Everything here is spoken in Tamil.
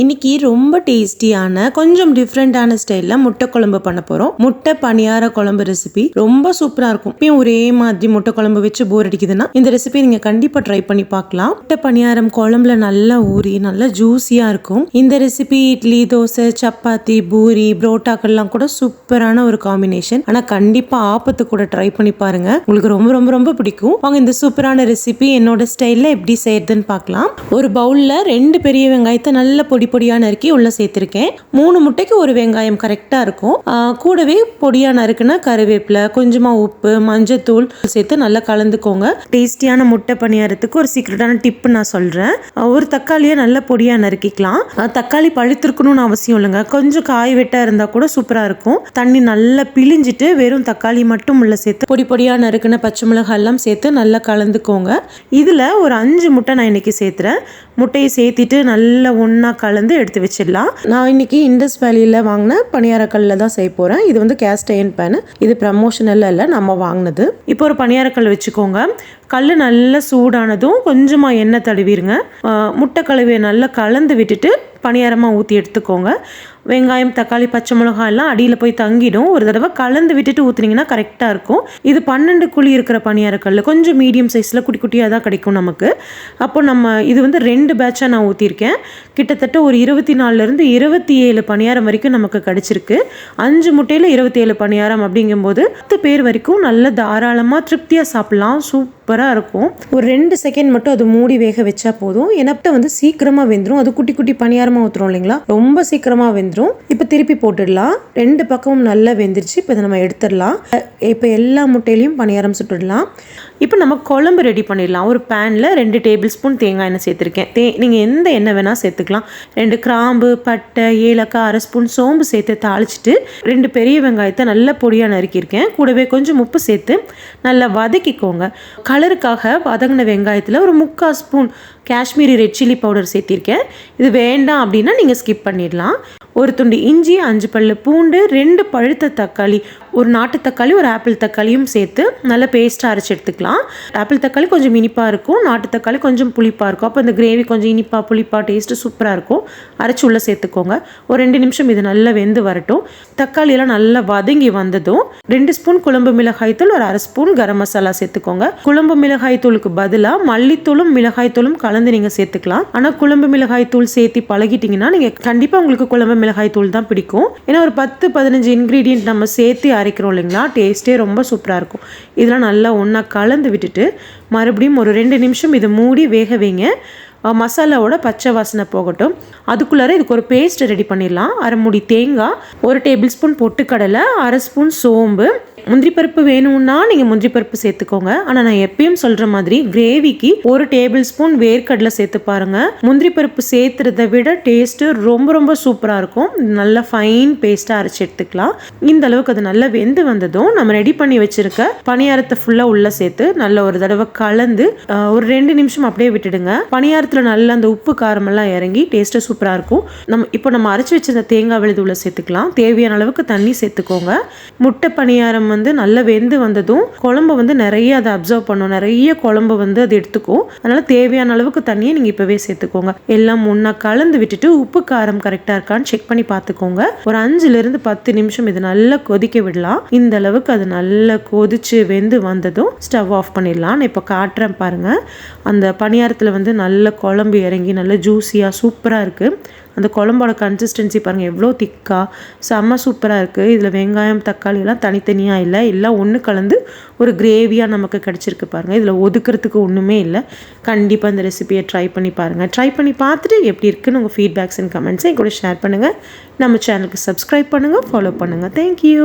இன்னைக்கு ரொம்ப டேஸ்டியான கொஞ்சம் டிஃப்ரெண்டான ஸ்டைலில் முட்டை குழம்பு பண்ண போகிறோம் முட்டை பணியார குழம்பு ரெசிபி ரொம்ப சூப்பராக இருக்கும். இப்பயும் ஒரே மாதிரி முட்டை குழம்பு வச்சு போர் அடிக்குதுன்னா இந்த ரெசிபி நீங்கள் கண்டிப்பாக ட்ரை பண்ணி பார்க்கலாம். முட்டை பணியாரம் குழம்புல நல்லா ஊறி நல்லா ஜூஸியாக இருக்கும். இந்த ரெசிபி இட்லி தோசை சப்பாத்தி பூரி புரோட்டாக்கள்லாம் கூட சூப்பரான ஒரு காம்பினேஷன் ஆனால் கண்டிப்பாக ஆப்பத்து கூட ட்ரை பண்ணி பாருங்க. உங்களுக்கு ரொம்ப ரொம்ப ரொம்ப பிடிக்கும். வாங்க இந்த சூப்பரான ரெசிபி என்னோட ஸ்டைலில் எப்படி செய்யறதுன்னு பார்க்கலாம். ஒரு பவுலில் ரெண்டு பெரிய வெங்காயத்தை நல்ல பொடி பொடி பொடியாக நறுக்கி உள்ளே சேர்த்துருக்கேன். மூணு முட்டைக்கு ஒரு வெங்காயம் கரெக்டாக இருக்கும். கூடவே பொடியாக நறுக்குனா கருவேப்பிலை கொஞ்சமாக உப்பு மஞ்சத்தூள் சேர்த்து நல்லா கலந்துக்கோங்க. டேஸ்டியான முட்டை பணியாரத்துக்கு ஒரு சீக்ரெட்டான டிப் நான் சொல்கிறேன் ஒரு தக்காளியை நல்ல பொடியாக நறுக்கிக்கலாம். தக்காளி பழுத்திருக்கணும்னு அவசியம் இல்லைங்க. கொஞ்சம் காய் வெட்டாக இருந்தால் கூட சூப்பராக இருக்கும். தண்ணி நல்லா பிழிஞ்சிட்டு வெறும் தக்காளி மட்டும் உள்ள சேர்த்து பொடி பொடியாக நறுக்குன பச்சை மிளகாய் எல்லாம் சேர்த்து நல்லா கலந்துக்கோங்க. இதில் ஒரு அஞ்சு முட்டை நான் இன்னைக்கு சேர்த்துறேன். முட்டையை சேர்த்திட்டு நல்லா ஒன்றா கலந்து எடுத்து வச்சிடலாம். நான் இன்னைக்கு இண்டஸ் வேலியில் வாங்கின பணியாரக்கல்ல தான் செய்ய போகிறேன் இது வந்து கேஸ்ட் அயன் பேனு இது ப்ரமோஷனல் இல்லை நம்ம வாங்கினது. இப்போ ஒரு பணியாரக்கல் வச்சுக்கோங்க. கல் நல்லா சூடானதும் கொஞ்சமாக எண்ணெய் தடவிடுங்க முட்டை கழுவியை நல்லா கலந்து விட்டுட்டு பணியாரமாக ஊற்றி எடுத்துக்கோங்க. வெங்காயம் தக்காளி பச்சை மிளகாய் எல்லாம் அடியில் போய் தங்கிடும். ஒரு தடவை கலந்து விட்டுட்டு ஊற்றுனீங்கன்னா கரெக்டாக இருக்கும். இது பன்னெண்டு குழி இருக்கிற பணியாரக்கல் கொஞ்சம் மீடியம் சைஸில் குட்டி குட்டியாக தான் கிடைக்கும் நமக்கு. அப்போ நம்ம இது வந்து ரெண்டு பேட்சாக நான் ஊற்றிருக்கேன் கிட்டத்தட்ட ஒரு இருபத்தி நாலுலேருந்து இருபத்தி ஏழு பணியாரம் வரைக்கும் நமக்கு கிடச்சிருக்கு. அஞ்சு முட்டையில் இருபத்தி ஏழு பணியாரம் அப்படிங்கும்போது பத்து பேர் வரைக்கும் நல்ல தாராளமாக திருப்தியாக சாப்பிட்லாம். சூப்பராக இருக்கும். ஒரு ரெண்டு செகண்ட் மட்டும் அது மூடி வேக வச்சா போதும். எனப்பிட்ட வந்து சீக்கிரமாக வெந்துடும் அது குட்டி குட்டி பணியாரமாக ஊற்றுறோம் இல்லைங்களா? ரொம்ப சீக்கிரமாக வெந்துடும் இப்போ திருப்பி போட்டுடலாம். ரெண்டு பக்கமும் நல்லா வெந்துருச்சு. இப்போ இதை நம்ம எடுத்துடலாம். இப்போ எல்லா முட்டையிலையும் பணியாரம் சுட்டுடலாம். இப்போ நம்ம குழம்பு ரெடி பண்ணிடலாம். ஒரு பேனில் ரெண்டு டேபிள் ஸ்பூன் தேங்காய் எண்ணெய் சேர்த்துருக்கேன். தே நீங்கள் எந்த எண்ணெய் வேணால் சேர்த்துக்கலாம். ரெண்டு கிராம்பு பட்டை ஏலக்காய் அரை ஸ்பூன் சோம்பு சேர்த்து தாளிச்சிட்டு ரெண்டு பெரிய வெங்காயத்தை நல்லா பொடியாக நறுக்கியிருக்கேன். கூடவே கொஞ்சம் உப்பு சேர்த்து நல்லா வதக்கிக்கோங்க. கலருக்காக வதங்கின வெங்காயத்தில் ஒரு முக்கால் spoon Kashmiri red chilli powder சேர்த்திருக்கேன். இது வேண்டாம் அப்படின்னா நீங்கள் ஸ்கிப் பண்ணிடலாம். ஒரு துண்டு இஞ்சி அஞ்சு பல்லு பூண்டு ரெண்டு பழுத்த தக்காளி ஒரு நாட்டு தக்காளி ஒரு ஆப்பிள் தக்காளியும் சேர்த்து நல்லா பேஸ்ட்டாக அரைச்சி எடுத்துக்கலாம். ஆப்பிள் தக்காளி கொஞ்சம் இனிப்பாக இருக்கும் நாட்டு தக்காளி கொஞ்சம் புளிப்பாக இருக்கும். அப்போ இந்த கிரேவி கொஞ்சம் இனிப்பாக புளிப்பாக டேஸ்ட்டு சூப்பராக இருக்கும். அரைச்சி உள்ளே சேர்த்துக்கோங்க. ஒரு ரெண்டு நிமிஷம் இது நல்லா வெந்து வரட்டும். தக்காளியெல்லாம் நல்லா வதங்கி வந்ததும் ரெண்டு ஸ்பூன் குழம்பு மிளகாய் தூள் ஒரு அரை ஸ்பூன் கரம் மசாலா சேர்த்துக்கோங்க. குழம்பு மிளகாய் தூளுக்கு பதிலாக மல்லித்தூளும் மிளகாய் தூளும் கலந்து நீங்கள் சேர்த்துக்கலாம். ஆனால் குழம்பு மிளகாய் தூள் சேர்த்து பழகிட்டீங்கன்னா நீங்கள் கண்டிப்பாக உங்களுக்கு குழம்பு மிளகாய் தூள் தான் பிடிக்கும். ஏன்னா ஒரு பத்து பதினஞ்சு இன்க்ரீடியன்ட் நம்ம சேர்த்து அரைக்கிறோம் இல்லைங்களா? டேஸ்ட்டே ரொம்ப சூப்பராக இருக்கும். இதெல்லாம் நல்லா ஒன்றா கலந்து விட்டுட்டு மறுபடியும் ஒரு ரெண்டு நிமிஷம் இதை மூடி வேக வைங்க. மசாலாவோட பச்சை வாசனை போகட்டும். அதுக்குள்ளார இதுக்கு ஒரு பேஸ்ட் ரெடி பண்ணிடலாம். அரை மூடி தேங்காய் ஒரு டேபிள் ஸ்பூன் பொட்டுக்கடலை அரை ஸ்பூன் சோம்பு முந்திரி பருப்பு வேணும்னா நீங்கள் முந்திரி பருப்பு சேர்த்துக்கோங்க. ஆனால் நான் எப்பயும் சொல்கிற மாதிரி கிரேவிக்கு ஒரு டேபிள் ஸ்பூன் வேர்க்கடலை சேர்த்து பாருங்க. முந்திரி பருப்பு சேர்த்துறதை விட டேஸ்ட்டு ரொம்ப ரொம்ப சூப்பராக இருக்கும். நல்லா ஃபைன் பேஸ்ட்டாக அரைச்சி எடுத்துக்கலாம். இந்த அளவுக்கு அது நல்லா வெந்து வந்ததும் நம்ம ரெடி பண்ணி வச்சுருக்க பணியாரத்தை ஃபுல்லாக உள்ளே சேர்த்து நல்ல ஒரு தடவை கலந்து ஒரு ரெண்டு நிமிஷம் அப்படியே விட்டுடுங்க. பணியாரத்தில் நல்லா அந்த உப்பு காரமெல்லாம் இறங்கி டேஸ்ட்டாக சூப்பராக இருக்கும். நம்ம இப்போ நம்ம அரைச்சி வச்சிருந்த தேங்காய் விழுது உள்ளே சேர்த்துக்கலாம். தேவையான அளவுக்கு தண்ணி சேர்த்துக்கோங்க. முட்டை பணியாரம் வந்து நல்லா வெந்து வந்ததும் குழம்பு வந்து நிறைய அதை அப்சர்வ் பண்ணும். நிறைய குழம்பு வந்து அது எடுத்துக்கும். அதனால தேவையான அளவுக்கு தண்ணியை நீங்கள் இப்போவே சேர்த்துக்கோங்க. எல்லாம் ஒன்றா கலந்து விட்டுட்டு உப்பு காரம் கரெக்டாக இருக்கான்னு செக் பண்ணி பார்த்துக்கோங்க. ஒரு அஞ்சுலேருந்து பத்து நிமிஷம் இது நல்லா கொதிக்க விடலாம். இந்த அளவுக்கு அது நல்லா கொதிச்சு வெந்து வந்ததும் ஸ்டவ் ஆஃப் பண்ணிடலாம். நான் இப்போ காட்டுறேன் பாருங்க. அந்த பணியாரத்தில் வந்து நல்ல குழம்பு இறங்கி நல்ல ஜூஸியாக சூப்பராக இருக்குது அந்த குழம்போட கன்சிஸ்டன்சி பாருங்கள் எவ்வளோ திக்காக செம்ம சூப்பராக இருக்குது இதில் வெங்காயம் தக்காளியெல்லாம் தனித்தனியாக இல்லை. எல்லாம் ஒன்று கலந்து ஒரு கிரேவியாக நமக்கு கிடச்சிருக்கு பாருங்கள் இதில் ஒதுக்கிறதுக்கு ஒன்றுமே இல்லை. கண்டிப்பாக இந்த ரெசிபியை ட்ரை பண்ணி பாருங்கள் ட்ரை பண்ணி பார்த்துட்டு எப்படி இருக்குன்னு உங்கள் ஃபீட்பேக்ஸ் அண்ட் கமெண்ட்ஸை கூட ஷேர் பண்ணுங்கள் நம்ம சேனலுக்கு சப்ஸ்கிரைப் பண்ணுங்கள் ஃபாலோ பண்ணுங்கள் தேங்க்யூ